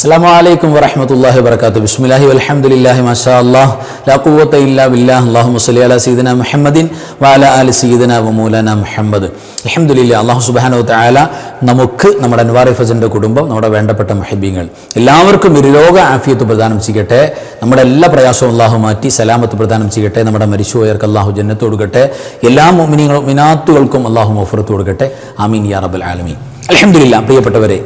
അസ്സാം വലൈക്കും വറഹമത്തല്ലാഹി വർക്കാത്തു ബിസ്മില്ലാഹി വൽഹംദുലില്ലാഹി മാഷാ അല്ലാഹ് ഇല്ലാ ബില്ലാഹ് അല്ലാഹുമ്മ സ്വല്ലി അലാ സീദന മുഹമ്മദിൻ വാല ആലി സീദന വമൂലന മുഹമ്മദ് അലഹമുല്ല അല്ലാഹു സുബ്ഹാനഹു തആല നമുക്ക് നമ്മുടെ അൻവാറി ഫസന്റെ കുടുംബം നമ്മുടെ വേണ്ടപ്പെട്ട മഹബീങ്ങൾ എല്ലാവർക്കും ഇരുലോക ആഫിയത്ത് പ്രദാനം ചെയ്യട്ടെ. നമ്മുടെ എല്ലാ പ്രയാസവും അള്ളാഹു മാറ്റി സലാമത്ത് പ്രദാനം ചെയ്യട്ടെ. നമ്മുടെ മരിച്ചുപോയവർക്ക് അള്ളാഹു ജന്നത്ത് കൊടുക്കട്ടെ. എല്ലാ മിനിങ്ങളും മിനാത്തുകൾക്കും അള്ളാഹു മഫറത്ത് കൊടുക്കട്ടെ. ആമീൻ യാ റബ്ബൽ ആലമീൻ. അൽഹംദുലില്ലാ പ്രിയപ്പെട്ടവരെ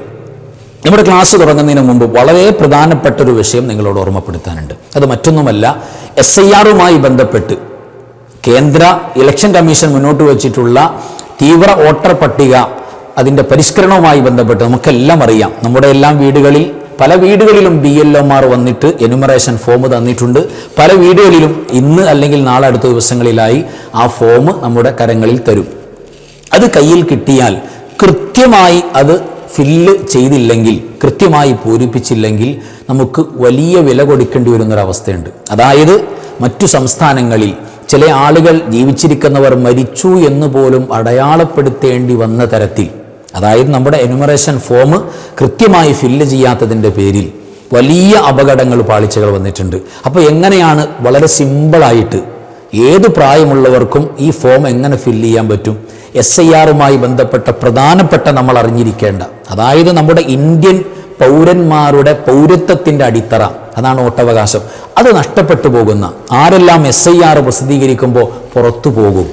നമ്മുടെ ക്ലാസ് തുടങ്ങുന്നതിന് മുമ്പ് വളരെ പ്രധാനപ്പെട്ട ഒരു വിഷയം നിങ്ങളോട് ഓർമ്മപ്പെടുത്താനുണ്ട്. അത് മറ്റൊന്നുമല്ല എസ് ഐ ആറുമായി ബന്ധപ്പെട്ട് കേന്ദ്ര ഇലക്ഷൻ കമ്മീഷൻ മുന്നോട്ട് വച്ചിട്ടുള്ള തീവ്ര വോട്ടർ പട്ടിക അതിന്റെ പരിഷ്കരണവുമായി ബന്ധപ്പെട്ട് നമുക്കെല്ലാം അറിയാം. നമ്മുടെ എല്ലാം വീടുകളിൽ പല വീടുകളിലും ബി എൽ ഒമാർ വന്നിട്ട് എനുമറേഷൻ ഫോം തന്നിട്ടുണ്ട്. പല വീടുകളിലും ഇന്ന് അല്ലെങ്കിൽ നാളെ അടുത്ത ദിവസങ്ങളിലായി ആ ഫോം നമ്മുടെ കരങ്ങളിൽ തരും. അത് കയ്യിൽ കിട്ടിയാൽ കൃത്യമായി അത് ഫില്ല് ചെയ്തില്ലെങ്കിൽ കൃത്യമായി പൂരിപ്പിച്ചില്ലെങ്കിൽ നമുക്ക് വലിയ വില കൊടുക്കേണ്ടി വരുന്നൊരവസ്ഥയുണ്ട്. അതായത് മറ്റു സംസ്ഥാനങ്ങളിൽ ചില ആളുകൾ ജീവിച്ചിരിക്കുന്നവർ മരിച്ചു എന്ന് പോലും അടയാളപ്പെടുത്തേണ്ടി വന്ന തരത്തിൽ അതായത് നമ്മുടെ എനുമറേഷൻ ഫോം കൃത്യമായി ഫില്ല് ചെയ്യാത്തതിന്റെ പേരിൽ വലിയ അപകടങ്ങൾ പാളിച്ചകൾ വന്നിട്ടുണ്ട്. അപ്പോൾ എങ്ങനെയാണ്? വളരെ സിമ്പിളായിട്ട് ഏത് പ്രായമുള്ളവർക്കും ഈ ഫോം എങ്ങനെ ഫില്ല് ചെയ്യാൻ പറ്റും? എസ് ഐ ആറുമായി ബന്ധപ്പെട്ട പ്രധാനപ്പെട്ട നമ്മൾ അറിഞ്ഞിരിക്കേണ്ട. അതായത് നമ്മുടെ ഇന്ത്യൻ പൗരന്മാരുടെ പൗരത്വത്തിന്റെ അടിത്തറ. അതാണ് വോട്ടവകാശം. അത് നഷ്ടപ്പെട്ടു പോകുന്ന. ആരെല്ലാം എസ് ഐ ആർ പ്രസിദ്ധീകരിക്കുമ്പോൾ പുറത്തു പോകും.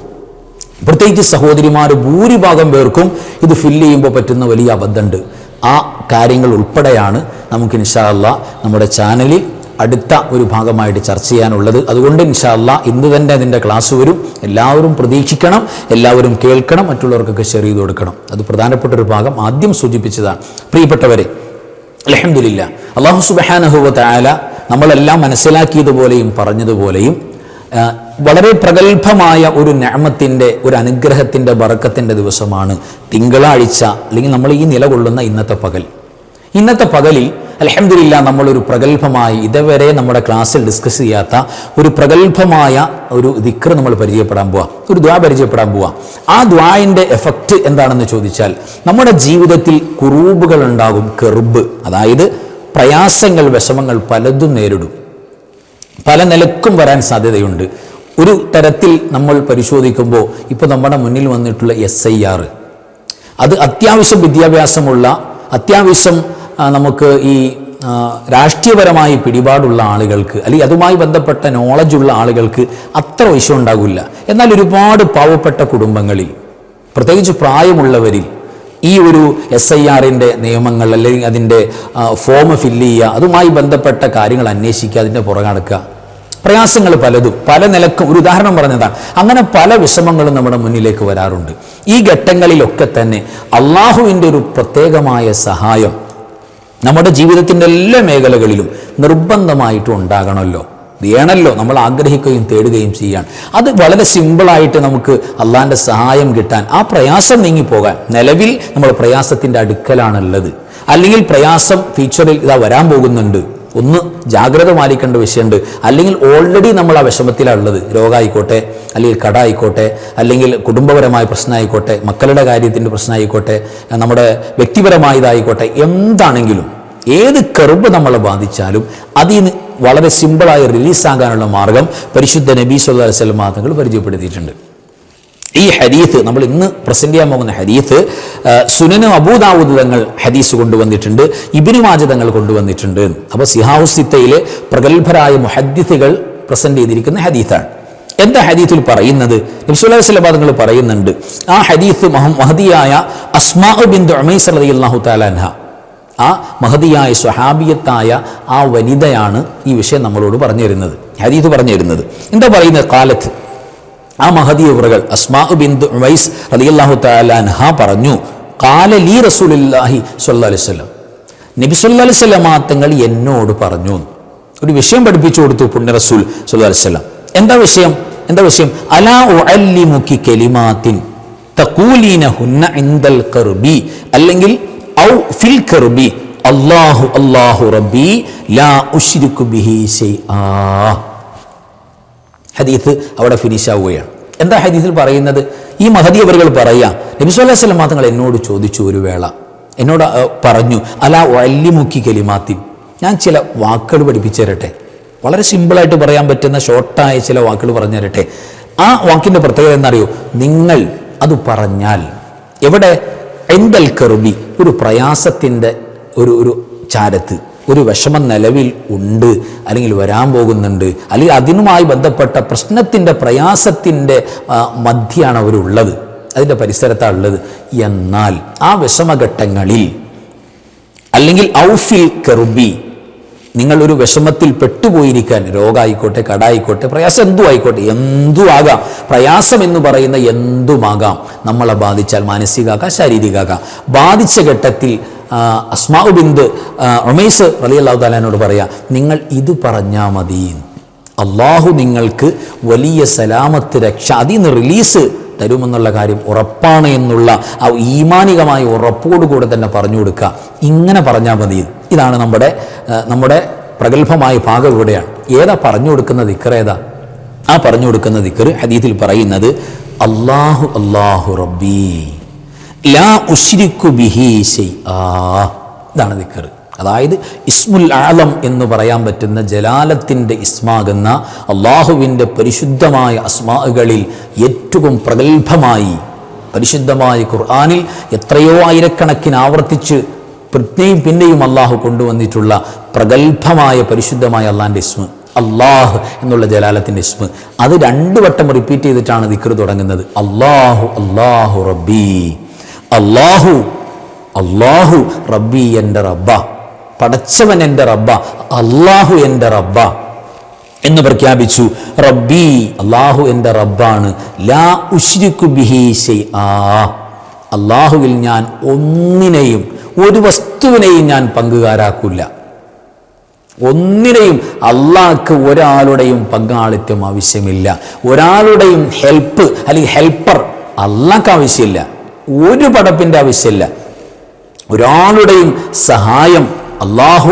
പ്രത്യേകിച്ച് സഹോദരിമാർ ഭൂരിഭാഗം പേർക്കും ഇത് ഫില്ല് ചെയ്യുമ്പോൾ പറ്റുന്ന വലിയ അബദ്ധമുണ്ട്. ആ കാര്യങ്ങൾ ഉൾപ്പെടെയാണ് നമുക്ക് ഇൻഷാല്ല നമ്മുടെ ചാനലിൽ അടുത്ത ഒരു ഭാഗമായിട്ട് ചർച്ച ചെയ്യാനുള്ളത്. അതുകൊണ്ട് ഇൻഷാല്ല ഇന്ന് തന്നെ അതിന്റെ ക്ലാസ് വരും. എല്ലാവരും പ്രതീക്ഷിക്കണം എല്ലാവരും കേൾക്കണം മറ്റുള്ളവർക്കൊക്കെ ഷെയർ ചെയ്ത് കൊടുക്കണം. അത് പ്രധാനപ്പെട്ട ഒരു ഭാഗം. ആദ്യം സൂചിപ്പിച്ചതാണ്. പ്രിയപ്പെട്ടവരെ അലഹമില്ല അള്ളാഹു സുബഹാനഹുവ തായാല നമ്മളെല്ലാം മനസ്സിലാക്കിയതുപോലെയും പറഞ്ഞതുപോലെയും വളരെ പ്രഗത്ഭമായ ഒരു ഞാമത്തിന്റെ ഒരു അനുഗ്രഹത്തിന്റെ ബറക്കത്തിന്റെ ദിവസമാണ് തിങ്കളാഴ്ച അല്ലെങ്കിൽ നമ്മൾ ഈ നിലകൊള്ളുന്ന ഇന്നത്തെ പകൽ. ഇന്നത്തെ പകലിൽ അലഹമില്ല നമ്മളൊരു പ്രഗത്ഭമായി ഇതുവരെ നമ്മുടെ ക്ലാസ്സിൽ ഡിസ്കസ് ചെയ്യാത്ത ഒരു പ്രഗത്ഭമായ ഒരു ദിക്ർ നമ്മൾ പരിചയപ്പെടാൻ പോവാം. ഒരു ദ്വാ പരിചയപ്പെടാൻ പോവാം. ആ ദ്വായിന്റെ എഫക്റ്റ് എന്താണെന്ന് ചോദിച്ചാൽ നമ്മുടെ ജീവിതത്തിൽ കുറൂബുകൾ ഉണ്ടാകും കെറുബ് അതായത് പ്രയാസങ്ങൾ വിഷമങ്ങൾ പലതും നേരിടും. പല നിലക്കും വരാൻ സാധ്യതയുണ്ട്. ഒരു തരത്തിൽ നമ്മൾ പരിശോധിക്കുമ്പോൾ ഇപ്പോൾ നമ്മുടെ മുന്നിൽ വന്നിട്ടുള്ള എസ് ഐ ആർ അത് അത്യാവശ്യം വിദ്യാഭ്യാസമുള്ള അത്യാവശ്യം നമുക്ക് ഈ രാഷ്ട്രീയപരമായി പിടിപാടുള്ള ആളുകൾക്ക് അല്ലെങ്കിൽ അതുമായി ബന്ധപ്പെട്ട നോളജുള്ള ആളുകൾക്ക് അത്ര വിഷയം ഉണ്ടാകില്ല എന്നാൽ ഒരുപാട് പാവപ്പെട്ട കുടുംബങ്ങളിൽ പ്രത്യേകിച്ച് പ്രായമുള്ളവരിൽ ഈ ഒരു എസ് ഐ ആറിന്റെ നിയമങ്ങൾ അല്ലെങ്കിൽ അതിന്റെ ഫോം ഫില്ല് ചെയ്യുക അതുമായി ബന്ധപ്പെട്ട കാര്യങ്ങൾ അന്വേഷിക്കുക അതിന്റെ പുറകെ നടക്കുക. പ്രയാസങ്ങൾ പലതും പല നിലക്കും ഒരു ഉദാഹരണം പറഞ്ഞതാണ്. അങ്ങനെ പല വിഷമങ്ങളും നമ്മുടെ മുന്നിലേക്ക് വരാറുണ്ട്. ഈ ഘട്ടങ്ങളിലൊക്കെ തന്നെ അള്ളാഹുവിന്റെ ഒരു പ്രത്യേകമായ സഹായം നമ്മുടെ ജീവിതത്തിന്റെ എല്ലാ മേഖലകളിലും നിർബന്ധമായിട്ടും ഉണ്ടാകണമല്ലോ. വേണമല്ലോ നമ്മൾ ആഗ്രഹിക്കുകയും തേടുകയും ചെയ്യാൻ. അത് വളരെ സിമ്പിളായിട്ട് നമുക്ക് അള്ളാന്റെ സഹായം കിട്ടാൻ ആ പ്രയാസം നീങ്ങിപ്പോകാൻ. നിലവിൽ നമ്മൾ പ്രയാസത്തിന്റെ അടുക്കലാണുള്ളത്. അല്ലെങ്കിൽ പ്രയാസം ഫ്യൂച്ചറിൽ ഇതാ വരാൻ പോകുന്നുണ്ട്. ഒന്ന് ജാഗ്രത പാലിക്കേണ്ട വിഷയമുണ്ട്. അല്ലെങ്കിൽ ഓൾറെഡി നമ്മൾ ആ വിഷമത്തിലാണുള്ളത് രോഗമായിക്കോട്ടെ അല്ലെങ്കിൽ കട ആയിക്കോട്ടെ അല്ലെങ്കിൽ കുടുംബപരമായ പ്രശ്നമായിക്കോട്ടെ മക്കളുടെ കാര്യത്തിന്റെ പ്രശ്നമായിക്കോട്ടെ നമ്മുടെ വ്യക്തിപരമായതായിക്കോട്ടെ എന്താണെങ്കിലും ഏത് കെറുബ് നമ്മളെ ബാധിച്ചാലും അതിൽ നിന്ന് വളരെ സിമ്പിളായി റിലീസാകാനുള്ള മാർഗം പരിശുദ്ധ നബീസ് തങ്ങൾ പരിചയപ്പെടുത്തിയിട്ടുണ്ട്. ഈ ഹദീത്ത് നമ്മൾ ഇന്ന് പ്രസന്റ് ചെയ്യാൻ പോകുന്ന ഹദീത്ത് സുനന് അബൂദാവൂദ് തങ്ങൾ ഹദീസ് കൊണ്ടുവന്നിട്ടുണ്ട് ഇബിനു മാജ തങ്ങൾ കൊണ്ടുവന്നിട്ടുണ്ട്. അപ്പോൾ സിഹാവുസിത്തയിലെ പ്രഗത്ഭരായ മുഹദ്ദിത്തുകൾ പ്രസന്റ് ചെയ്തിരിക്കുന്ന ഹദീത്താണ് എന്താ ഹദീത്തിൽ പറയുന്നത്? നബ്സുല്ലാഹു പറയുന്നുണ്ട് ആ ഹദീത്ത് മഹ- മഹദിയായ അസ്മാ ബിന്ദു ഉമൈസ് റളിയല്ലാഹു തആല അൻഹ. ആ മഹതിയായ സ്വഹാബിയത്തായ ആ വനിതയാണ് ഈ വിഷയം നമ്മളോട് പറഞ്ഞു തരുന്നത് ഹദീത്ത് പറഞ്ഞു തരുന്നത് എന്താ പറയുന്നത്? കാലത്ത് ആ മഹദി ഉറകൾ അസ്മാ ബിന്ദു വൈസ് റളിയല്ലാഹു തആല അൻഹ പറഞ്ഞു കാല ലീ റസൂലുള്ളാഹി സ്വല്ലല്ലാഹു അലൈഹി വസല്ലം. നബി സല്ലാ അലൈഹി വസല്ലം തങ്ങൾ എന്നോട് പറഞ്ഞു ഒരു വിഷയം പഠിപ്പിച്ചു കൊടുത്തു പുണ്യ റസൂൽ സല്ലാ അലൈഹി വസല്ലം. എന്താ വിഷയം? എന്താ വിഷയം? അലാ ഉഅല്ലിമുക്കി കലിമാത്തിൻ തഖൂലീനഹുന്ന ഇൻദൽ കർബി അല്ലെങ്കിൽ ഔ ഫിൽ കർബി അള്ളാഹു അള്ളാഹു റബ്ബി ലാ ഉശ്രികു ബിഹി ശൈആ. ഹദീസ് അവിടെ ഫിനിഷ് ആവുകയാണ്. എന്താ ഹദീസിൽ പറയുന്നത്? ഈ മഹദി അവറുകൾ പറയാം നബി സ്വല്ലല്ലാഹു അലൈഹി വസല്ലം തങ്ങൾ എന്നോട് ചോദിച്ചു ഒരു വേള. എന്നോട് പറഞ്ഞു അല വല്ലിമുക്കി കലിമാത്തിൻ ഞാൻ ചില വാക്കുകൾ പഠിപ്പിച്ചു തരട്ടെ വളരെ സിമ്പിളായിട്ട് പറയാൻ പറ്റുന്ന ഷോർട്ടായ ചില വാക്കുകൾ പറഞ്ഞു തരട്ടെ ആ വാക്കിന്റെ പ്രത്യേകത എന്നറിയോ നിങ്ങൾ അത് പറഞ്ഞാൽ എവിടെ? എന്തൽ കറുബി ഒരു പ്രയാസത്തിന്റെ ഒരു ഒരു ചാരത്ത്. ഒരു വിഷമം നിലവിൽ ഉണ്ട് അല്ലെങ്കിൽ വരാൻ പോകുന്നുണ്ട് അല്ലെങ്കിൽ അതിനുമായി ബന്ധപ്പെട്ട പ്രശ്നത്തിന്റെ പ്രയാസത്തിന്റെ മധ്യയാണ് അവരുള്ളത് അതിന്റെ പരിസരത്താണ് ഉള്ളത്. എന്നാൽ ആ വിഷമഘട്ടങ്ങളിൽ അല്ലെങ്കിൽ ഔഫിൽ കെറുബി നിങ്ങൾ ഒരു വിഷമത്തിൽ പെട്ടുപോയിരിക്കാൻ രോഗമായിക്കോട്ടെ കടായിക്കോട്ടെ പ്രയാസം എന്തു ആയിക്കോട്ടെ എന്തു ആകാം പ്രയാസം എന്ന് പറയുന്ന എന്തുമാകാം നമ്മളെ ബാധിച്ചാൽ മാനസികാകാം ശാരീരികാകാം. ബാധിച്ച ഘട്ടത്തിൽ അസ്മാഉബിന്ദ് ഒമൈസ് അലി അള്ളാഹു താലാനോട് പറയാ നിങ്ങൾ ഇത് പറഞ്ഞാൽ മതി. അള്ളാഹു നിങ്ങൾക്ക് വലിയ സലാമത്ത് രക്ഷ അതിൽ നിന്ന് റിലീസ് തരുമെന്നുള്ള കാര്യം ഉറപ്പാണ് എന്നുള്ള ആ ഈമാനികമായ ഉറപ്പോടുകൂടെ തന്നെ പറഞ്ഞു കൊടുക്കുക. ഇങ്ങനെ പറഞ്ഞാൽ മതി. ഇതാണ് നമ്മുടെ നമ്മുടെ പ്രഗത്ഭമായ ഭാഗം ഇവിടെയാണ്. ഏതാ പറഞ്ഞു കൊടുക്കുന്ന ദിക്കർ ഏതാ? ആ പറഞ്ഞു കൊടുക്കുന്ന ദിക്കർ ഹദീത്തിൽ പറയുന്നത് അള്ളാഹു അള്ളാഹു റബ്ബി. ലാ ഉഷിരിക്കു ആ ഇതാണ് ദിക്കർ അതായത് ഇസ്മുൽ ആലം എന്ന് പറയാൻ പറ്റുന്ന ജലാലത്തിന്റെ ഇസ്മാകുന്ന അള്ളാഹുവിന്റെ പരിശുദ്ധമായ അസ്മാകളിൽ ഏറ്റവും പ്രഗത്ഭമായി പരിശുദ്ധമായ ഖുർആാനിൽ എത്രയോ ആയിരക്കണക്കിന് ആവർത്തിച്ച് പിന്നെയും പിന്നെയും അള്ളാഹു കൊണ്ടുവന്നിട്ടുള്ള പ്രഗത്ഭമായ പരിശുദ്ധമായ അള്ളാഹിന്റെ ഇസ്മ അള്ളാഹ് എന്നുള്ള ജലാലത്തിന്റെ ഇസ്മ. അത് രണ്ടു വട്ടം റിപ്പീറ്റ് ചെയ്തിട്ടാണ് ദിക്കർ തുടങ്ങുന്നത്. അള്ളാഹു അള്ളാഹു റബ്ബി. അള്ളാഹു അള്ളാഹു റബ്ബി എന്റെ റബ്ബ പടച്ചവൻ എന്റെ റബ്ബ അള്ളാഹു എന്റെ റബ്ബ എന്ന് പ്രഖ്യാപിച്ചു. റബ്ബി അള്ളാഹു എന്റെ റബ്ബാണ്. ലാ ഉഷിരിക്കു ബിഹി ആ അള്ളാഹുവിൽ ഞാൻ ഒന്നിനെയും ഒരു വസ്തുവിനെയും ഞാൻ പങ്കുകാരാക്കില്ല ഒന്നിനെയും അള്ളാഹ്ക്ക് ഒരാളുടെയും പങ്കാളിത്തം ആവശ്യമില്ല. ഒരാളുടെയും ഹെൽപ്പ് അല്ലെങ്കിൽ ഹെൽപ്പർ അള്ളാഹ്ക്ക് ആവശ്യമില്ല. ഒരു പടപ്പിന്റെ ആവശ്യമില്ല. ഒരാളുടെയും സഹായം അള്ളാഹു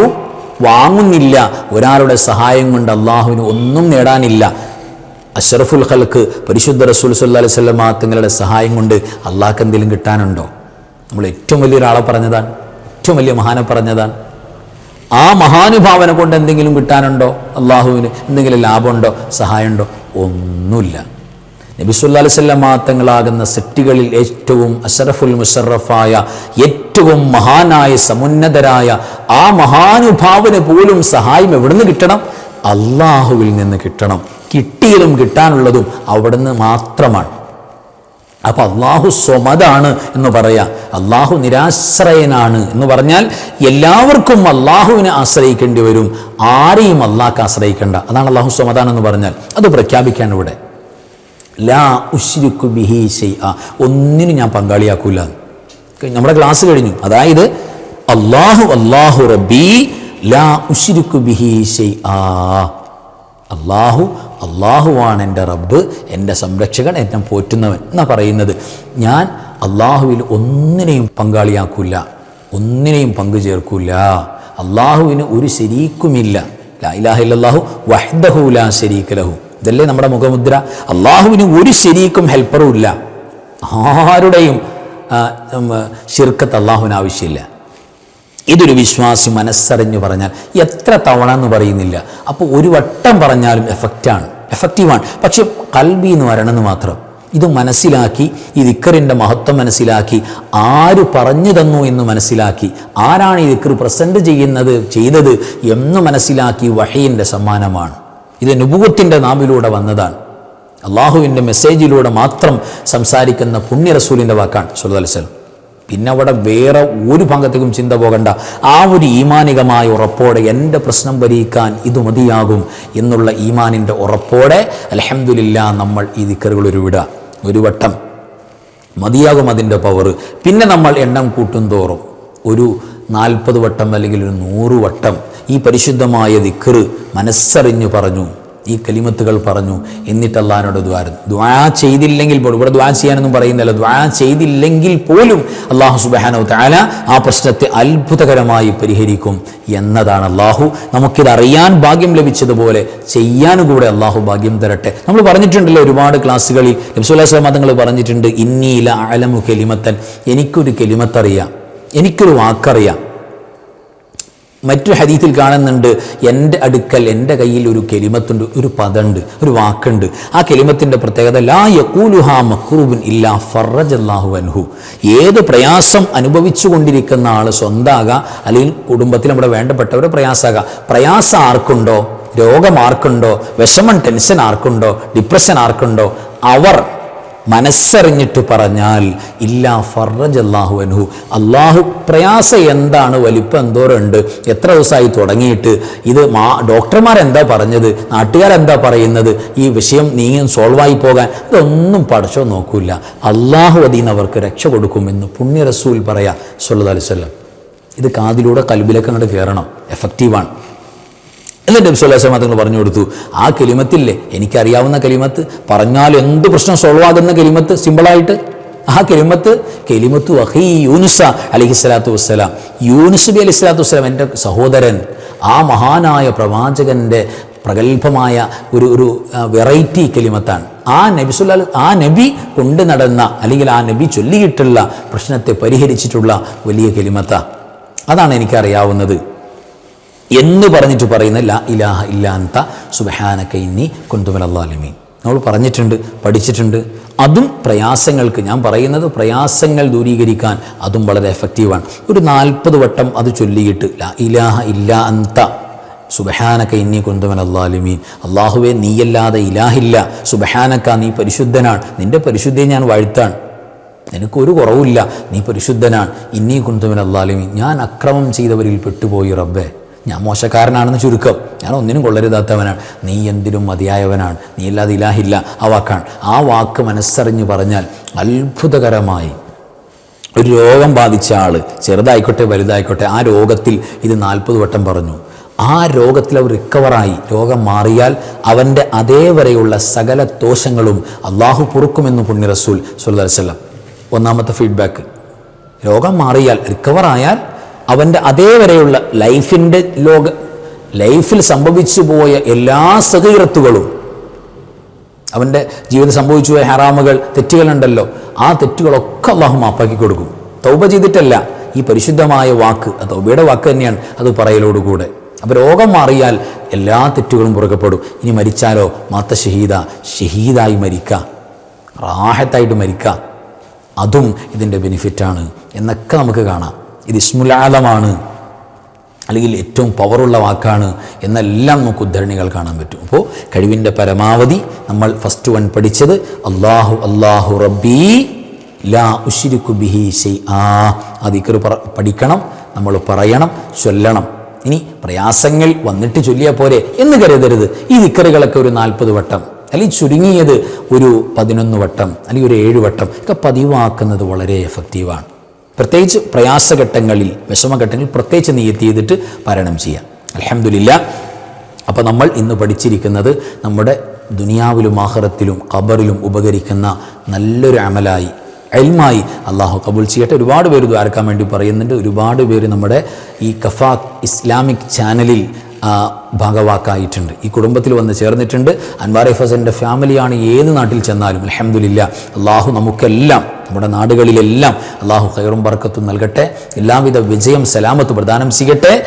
വാങ്ങുന്നില്ല. ഒരാളുടെ സഹായം കൊണ്ട് അള്ളാഹുവിന് ഒന്നും നേടാനില്ല. അഷറഫുൽ ഖൽക്ക് പരിശുദ്ധ റസൂൽ സല്ലാ അലൈഹി സ്വലമാ തങ്ങളുടെ സഹായം കൊണ്ട് അള്ളാഹ്ക്ക് എന്തെങ്കിലും കിട്ടാനുണ്ടോ? നമ്മൾ ഏറ്റവും വലിയ ഒരാളെ പറഞ്ഞതാണ്. ഏറ്റവും വലിയ മഹാനെ പറഞ്ഞതാണ്. ആ മഹാനുഭാവനെ കൊണ്ട് എന്തെങ്കിലും കിട്ടാനുണ്ടോ? അള്ളാഹുവിന് എന്തെങ്കിലും ലാഭമുണ്ടോ? സഹായമുണ്ടോ? ഒന്നുമില്ല. നബി സല്ലല്ലാഹു അലൈഹി വസല്ലം തങ്ങളാകുന്ന സെറ്റുകളിൽ ഏറ്റവും അഷറഫുൽ മുഷറഫായ ഏറ്റവും മഹാനായ സമുന്നതരായ ആ മഹാനുഭാവന് പോലും സഹായം എവിടുന്ന് കിട്ടണം? അള്ളാഹുവിൽ നിന്ന് കിട്ടണം. കിട്ടിയതും കിട്ടാനുള്ളതും അവിടുന്ന് മാത്രമാണ്. അപ്പോൾ അള്ളാഹു സ്വമതാണ് എന്ന് പറയാ. അള്ളാഹു നിരാശ്രയനാണ് എന്ന് പറഞ്ഞാൽ എല്ലാവർക്കും അള്ളാഹുവിനെ ആശ്രയിക്കേണ്ടി വരും. ആരെയും അള്ളാഹ്ക്ക് ആശ്രയിക്കേണ്ട. അതാണ് അള്ളാഹു സ്വമതാണെന്ന് പറഞ്ഞാൽ. അത് പ്രഖ്യാപിക്കാൻ ഇവിടെ. ലാ ഉശ്രിക്കു ബിഹി ഷൈഅ ഒന്നിനും ഞാൻ പങ്കാളിയാക്കൂല. നമ്മുടെ ക്ലാസ് കഴിഞ്ഞു. അതായത് അള്ളാഹു അള്ളാഹു റബ്ബി ലാ ഉശ്രിക്കു ബിഹി ഷൈഅ അള്ളാഹു അള്ളാഹുവാണ് എന്റെ റബ്ബ് എന്റെ സംരക്ഷകൻ എന്നെ പോറ്റുന്നവൻ എന്നാണ് പറയുന്നത്. ഞാൻ അള്ളാഹുവിൽ ഒന്നിനെയും പങ്കാളിയാക്കൂല. ഒന്നിനെയും പങ്കു ചേർക്കൂല. അള്ളാഹുവിന് ഒരു ശരീക്കുമില്ല. ലാ ഇലാഹ ഇല്ലല്ലാഹു വഹ്ദഹു ലാ ശരീക്കലഹു ലഹു. ഇതല്ലേ നമ്മുടെ മുഖമുദ്ര? അള്ളാഹുവിന് ഒരു ശരീക്കും ഹെൽപ്പറും ഇല്ല. ആരുടെയും ശിർക്കത്ത് അള്ളാഹുവിന് ആവശ്യമില്ല. ഇതൊരു വിശ്വാസി മനസ്സറിഞ്ഞ് പറഞ്ഞാൽ എത്ര തവണ എന്ന് പറയുന്നില്ല. അപ്പോൾ ഒരു വട്ടം പറഞ്ഞാലും എഫക്റ്റാണ് എഫക്റ്റീവാണ് പക്ഷെ കൽബി എന്ന് വരണമെന്ന് മാത്രം. ഇത് മനസ്സിലാക്കി ഈ ദിക്കറിന്റെ മഹത്വം മനസ്സിലാക്കി ആര് പറഞ്ഞു തന്നു എന്ന് മനസ്സിലാക്കി ആരാണ് ഈ ദിക്കർ പ്രസന്റ് ചെയ്യുന്നത് ചെയ്തത് എന്ന് മനസ്സിലാക്കി വഹീന്റെ സമ്മാനമാണ്. ഇത് നുപുവത്തിന്റെ നാമിലൂടെ വന്നതാണ്. അള്ളാഹുവിന്റെ മെസ്സേജിലൂടെ മാത്രം സംസാരിക്കുന്ന പുണ്യ റസൂലിന്റെ വാക്കാണ് സുലതലസലം പിന്നെ അവിടെ വേറെ ഒരു ഭാഗത്തേക്കും ചിന്ത പോകണ്ട. ആ ഒരു ഈമാനികമായ ഉറപ്പോടെ എന്റെ പ്രശ്നം പരിഹരിക്കാൻ ഇത് മതിയാകും എന്നുള്ള ഈമാനിന്റെ ഉറപ്പോടെ അലഹമില്ല നമ്മൾ ഈ ദിക്കറുകൾ ഒരു വിട ഒരു വട്ടം മതിയാകും അതിന്റെ പവർ പിന്നെ നമ്മൾ എണ്ണം കൂട്ടും തോറും. ഒരു നാൽപ്പത് വട്ടം അല്ലെങ്കിൽ ഒരു നൂറ് വട്ടം ഈ പരിശുദ്ധമായ ദിക്കറ് മനസ്സറിഞ്ഞു പറഞ്ഞു ഈ കലിമത്തുകൾ പറഞ്ഞു. എന്നിട്ട് അള്ളഹാനോട് ദ്വാര ദ്വാ ചെയ്തില്ലെങ്കിൽ പോലും ഇവിടെ ദ്വാ ചെയ്യാനൊന്നും പറയുന്നില്ല. ദ്വാ ചെയ്തില്ലെങ്കിൽ പോലും അള്ളാഹു സുബാനോ താല ആ പ്രശ്നത്തെ അത്ഭുതകരമായി പരിഹരിക്കും എന്നതാണ് അള്ളാഹു നമുക്കിത് അറിയാൻ ഭാഗ്യം ലഭിച്ചതുപോലെ ചെയ്യാനും കൂടെ അള്ളാഹു ഭാഗ്യം തരട്ടെ. നമ്മൾ പറഞ്ഞിട്ടുണ്ടല്ലോ ഒരുപാട് ക്ലാസ്സുകളിൽ നബ്സുല്ലാ തങ്ങൾ പറഞ്ഞിട്ടുണ്ട് ഇന്നീല അലമു കെലിമത്തൻ. എനിക്കൊരു കെലിമത്തറിയാം. എനിക്കൊരു വാക്കറിയാം. മറ്റൊരു ഹദീത്തിൽ കാണുന്നുണ്ട് എന്റെ അടുക്കൽ എന്റെ കയ്യിൽ ഒരു കെലിമത്തുണ്ട് ഒരു പദമുണ്ട് ഒരു വാക്കുണ്ട്. ആ കെലിമത്തിന്റെ പ്രത്യേകത ലാ യക്കൂലുഹാ മക്രൂബിൻ ഇല്ലാ അള്ളാഹു അൻഹു. ഏത് പ്രയാസം അനുഭവിച്ചു കൊണ്ടിരിക്കുന്ന ആൾ സ്വന്താകാം അല്ലെങ്കിൽ കുടുംബത്തിൽ നമ്മുടെ വേണ്ടപ്പെട്ടവരെ പ്രയാസാകാം പ്രയാസം ആർക്കുണ്ടോ? രോഗം ആർക്കുണ്ടോ? വിഷമം ടെൻഷൻ ആർക്കുണ്ടോ? ഡിപ്രഷൻ ആർക്കുണ്ടോ? അവർ മനസ്സറിഞ്ഞിട്ട് പറഞ്ഞാൽ ഇല്ലാ ഫറജ് അള്ളാഹു അനുഹു അള്ളാഹു പ്രയാസം എന്താണ്? വലിപ്പം എന്തോരമുണ്ട് എത്ര ദിവസമായി തുടങ്ങിയിട്ട്? ഇത് മാ ഡോക്ടർമാരെന്താ പറഞ്ഞത്? നാട്ടുകാരെന്താ പറയുന്നത്? ഈ വിഷയം നീങ്ങും സോൾവായി പോകാൻ ഇതൊന്നും പഠിച്ചോ നോക്കൂല. അള്ളാഹു അതീന്ന് അവർക്ക് രക്ഷ കൊടുക്കുമെന്ന് പുണ്യ റസൂൽ പറയാ സുല്ലാ അലിസ്വല്ലം ഇത് കാതിലൂടെ കൽബിലൊക്കെ അങ്ങോട്ട് കയറണം എഫക്റ്റീവാണ്. എന്നിട്ട് വിശ്വലാസം തങ്ങൾ പറഞ്ഞു കൊടുത്തു ആ കലിമത്തില്ലേ? എനിക്കറിയാവുന്ന കലിമത്ത്. പറഞ്ഞാൽ എന്ത് പ്രശ്നം സോൾവ് ആകുന്ന കലിമത്ത്? സിമ്പിളായിട്ട് ആ കെലിമത്ത് കലിമത്തു അഹി യൂനുസ അലഹി സ്വലാത്തു വസ്സലാം. യൂനുസ് ബി അലി സ്വലാത്തു വസ്സലാം എന്റെ സഹോദരൻ ആ മഹാനായ പ്രവാചകന്റെ പ്രഗത്ഭമായ ഒരു ഒരു വെറൈറ്റി കെലിമത്താണ്. ആ നബി സുല്ലാ ആ നബി കൊണ്ടു നടന്ന അല്ലെങ്കിൽ ആ നബി ചൊല്ലിയിട്ടുള്ള പ്രശ്നത്തെ പരിഹരിച്ചിട്ടുള്ള വലിയ കെലിമത്ത. അതാണ് എനിക്കറിയാവുന്നത്. എന്ന് പറഞ്ഞിട്ട് പറയുന്ന ലാ ഇലാഹ ഇല്ലാന്ത സുബഹാന ഇന്നി കുന്തുമൽ അള്ളാലിമീൻ നമ്മൾ പറഞ്ഞിട്ടുണ്ട് പഠിച്ചിട്ടുണ്ട്. അതും പ്രയാസങ്ങൾക്ക് ഞാൻ പറയുന്നത് പ്രയാസങ്ങൾ ദൂരീകരിക്കാൻ അതും വളരെ എഫക്റ്റീവാണ് ഒരു നാൽപ്പത് വട്ടം അത് ചൊല്ലിയിട്ട് ലാ ഇലാഹ ഇല്ലാ അന്ത സുബഹാനക്ക ഇന്നി കുന്തുമൻ അള്ളാലിമീൻ അള്ളാഹുവെ നീയല്ലാതെ ഇലാഹില്ല. സുബഹാനക്ക നീ പരിശുദ്ധനാണ്. നിന്റെ പരിശുദ്ധിയെ ഞാൻ വാഴ്ത്താണ്. നിനക്കൊരു കുറവില്ല നീ പരിശുദ്ധനാണ്. ഇന്നീ കുന്തുമൻ അള്ളാലിമീൻ ഞാൻ അക്രമം ചെയ്തവരിൽ പെട്ടുപോയി റബ്ബേ. ഞാൻ മോശക്കാരനാണെന്ന് ചുരുക്കം. ഞാൻ ഒന്നിനും കൊള്ളരുതാത്തവനാണ്. നീ എന്തിനും മതിയായവനാണ്. നീ ഇല്ലാതെ ഇലാഹില്ല. ആ വാക്കാണ്. ആ വാക്ക് മനസ്സറിഞ്ഞ് പറഞ്ഞാൽ അത്ഭുതകരമായി ഒരു രോഗം ബാധിച്ച ആൾ ചെറുതായിക്കോട്ടെ വലുതായിക്കോട്ടെ ആ രോഗത്തിൽ ഇത് നാൽപ്പത് വട്ടം പറഞ്ഞു. ആ രോഗത്തിൽ അവർ റിക്കവറായി രോഗം മാറിയാൽ അവന്റെ അതേവരെയുള്ള സകല ദോഷങ്ങളും അള്ളാഹു പൊറുക്കുമെന്ന് പുണ്യ റസൂൽ സുല്ലാ വല്ലം ഒന്നാമത്തെ ഫീഡ്ബാക്ക് രോഗം മാറിയാൽ റിക്കവറായാൽ അവന്റെ അതേവരെയുള്ള ലൈഫിന്റെ ലോക ലൈഫിൽ സംഭവിച്ചു പോയ എല്ലാ സതീറത്തുകളും അവന്റെ ജീവിതം സംഭവിച്ചു പോയ ഹറാമുകൾ തെറ്റുകളുണ്ടല്ലോ ആ തെറ്റുകളൊക്കെ അള്ളാഹു മാപ്പാക്കി കൊടുക്കും. തൗബ ചെയ്തിട്ടല്ല ഈ പരിശുദ്ധമായ വാക്ക് അത് തൗബയുടെ വാക്ക് തന്നെയാണ് അത് പറയലോടുകൂടെ. അപ്പോൾ രോഗം മാറിയാൽ എല്ലാ തെറ്റുകളും പുറകപ്പെടും. ഇനി മരിച്ചാലോ? മാത്ത ഷഹീദ ഷഹീദായി മരിക്കുക റാഹത്തായിട്ട് മരിക്കുക അതും ഇതിന്റെ ബെനിഫിറ്റാണ് എന്നൊക്കെ നമുക്ക് കാണാം. ഇത് ഇസ്മുലാലമാണ് അല്ലെങ്കിൽ ഏറ്റവും പവറുള്ള വാക്കാണ് എന്നെല്ലാം നമുക്ക് ഉദ്ധരണികൾ കാണാൻ പറ്റും. അപ്പോൾ കഴിവിന്റെ പരമാവധി നമ്മൾ ഫസ്റ്റ് വൺ പഠിച്ചത് അള്ളാഹു അള്ളാഹു റബ്ബി ലാ ഉഷിരിക്കു ബിഹി ഷെയ് ആ ആ പറ പഠിക്കണം നമ്മൾ പറയണം ചൊല്ലണം. ഇനി പ്രയാസങ്ങൾ വന്നിട്ട് ചൊല്ലിയാൽ പോരെ എന്ന് കരുതരുത്. ഈ ദിക്കറുകളൊക്കെ ഒരു നാൽപ്പത് വട്ടം അല്ലെങ്കിൽ ചുരുങ്ങിയത് ഒരു പതിനൊന്ന് വട്ടം അല്ലെങ്കിൽ ഒരു ഏഴ് വട്ടം ഒക്കെ പതിവാക്കുന്നത് വളരെ എഫക്റ്റീവാണ് പ്രത്യേകിച്ച് പ്രയാസഘട്ടങ്ങളിൽ വിഷമഘട്ടങ്ങളിൽ പ്രത്യേകിച്ച് നീയത്ത് ചെയ്തിട്ട് പാരായണം ചെയ്യാം. അലഹമില്ല അപ്പോൾ നമ്മൾ ഇന്ന് പഠിച്ചിരിക്കുന്നത് നമ്മുടെ ദുനിയാവിലും ആഹ്റത്തിലും ഖബറിലും ഉപകരിക്കുന്ന നല്ലൊരു അമലായി എൽമായി അള്ളാഹു കബൂൽ ചെയ്യട്ടെ. ഒരുപാട് പേര് ദ്വാരക്കാൻ വേണ്ടി പറയുന്നുണ്ട്. ഒരുപാട് പേര് നമ്മുടെ ഈ കഫാ ഇസ്ലാമിക് ചാനലിൽ ഭാഗവാക്കായിട്ടുണ്ട്. ഈ കുടുംബത്തിൽ വന്ന് ചേർന്നിട്ടുണ്ട്. അൻവാർ ഫസന്റെ ഫാമിലിയാണ്. ഏത് നാട്ടിൽ ചെന്നാലും അലഹമില്ല അള്ളാഹു നമുക്കെല്ലാം നമ്മുടെ നാടുകളിലെല്ലാം അള്ളാഹു ഖൈറും ബർക്കത്തും നൽകട്ടെ. എല്ലാവിധ വിജയം സലാമത്ത് പ്രദാനം ചെയ്യട്ടെ.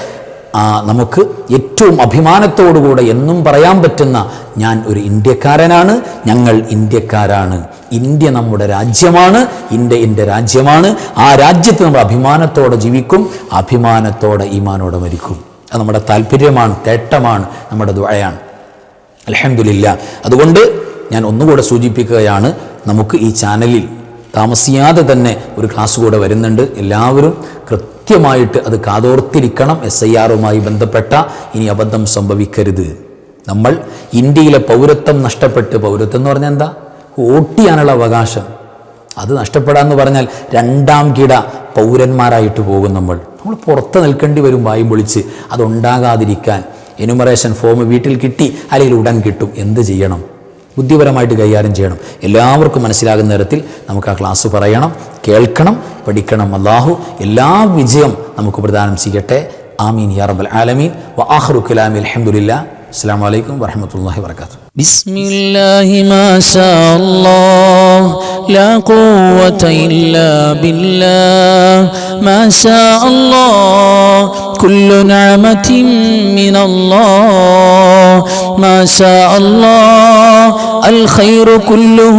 നമുക്ക് ഏറ്റവും അഭിമാനത്തോടുകൂടെ എന്നും പറയാൻ പറ്റുന്ന ഞാൻ ഒരു ഇന്ത്യക്കാരനാണ്. ഞങ്ങൾ ഇന്ത്യക്കാരാണ്. ഇന്ത്യ നമ്മുടെ രാജ്യമാണ്. ഇന്ത്യ എന്റെ രാജ്യമാണ്. ആ രാജ്യത്ത് നമ്മൾ അഭിമാനത്തോടെ ജീവിക്കും. അഭിമാനത്തോടെ ഈമാനോടെ മരിക്കും. അത് നമ്മുടെ താല്പര്യമാണ് തേട്ടമാണ് നമ്മുടെ ദുഴയാണ് അലഹമില്ല അതുകൊണ്ട് ഞാൻ ഒന്നുകൂടെ സൂചിപ്പിക്കുകയാണ്. നമുക്ക് ഈ ചാനലിൽ താമസിയാതെ തന്നെ ഒരു ക്ലാസ് കൂടെ വരുന്നുണ്ട്. എല്ലാവരും കൃത്യമായിട്ട് അത് കാതോർത്തിരിക്കണം. എസ് ഐ ആറുമായി ബന്ധപ്പെട്ട ഇനി അബദ്ധം സംഭവിക്കരുത്. നമ്മൾ ഇന്ത്യയിലെ പൗരത്വം നഷ്ടപ്പെട്ട് പൗരത്വം എന്ന് പറഞ്ഞാൽ എന്താ? വോട്ട് ചെയ്യാനുള്ള അവകാശം. അത് നഷ്ടപ്പെടാമെന്ന് പറഞ്ഞാൽ രണ്ടാം കിട പൗരന്മാരായിട്ട് പോകും നമ്മൾ. നമ്മൾ പുറത്ത് നിൽക്കേണ്ടി വരും വായും പൊളിച്ച് അതുണ്ടാകാതിരിക്കാൻ. എനുമറേഷൻ ഫോം വീട്ടിൽ കിട്ടി അല്ലെങ്കിൽ ഉടൻ കിട്ടും. എന്ത് ചെയ്യണം? ബുദ്ധിപരമായിട്ട് കൈകാര്യം ചെയ്യണം. എല്ലാവർക്കും മനസ്സിലാകുന്ന തരത്തിൽ നമുക്ക് ആ ക്ലാസ് പറയണം. കേൾക്കണം പഠിക്കണം അള്ളാഹു എല്ലാ വിജയം നമുക്ക് പ്രദാനം ചെയ്യട്ടെ. ആമീൻ യാ റബ്ബൽ ആലമീൻ. വ ആഖിറു കലാമി അലഹമുല്ല അസ്സാം വലൈക്കും വറഹമത്തല്ലാഹി വർക്കാത്തു ബിസ്മില്ലാഹി മാഷാ അല്ലാഹ് ലാ ഖുവത ഇല്ലാ ബില്ലാഹ്. മാ അല്ലാഹ് കുല്ലു നിഅമതിൻ മിനല്ലാഹ്. ما شاء الله الخير كله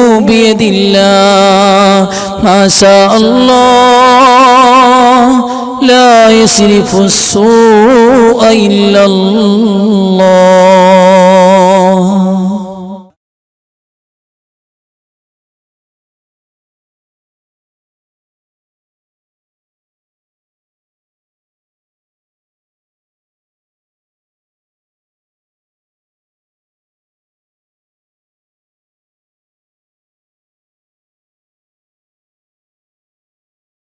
بيدلا ما شاء الله لا يسرف السوء إلا الله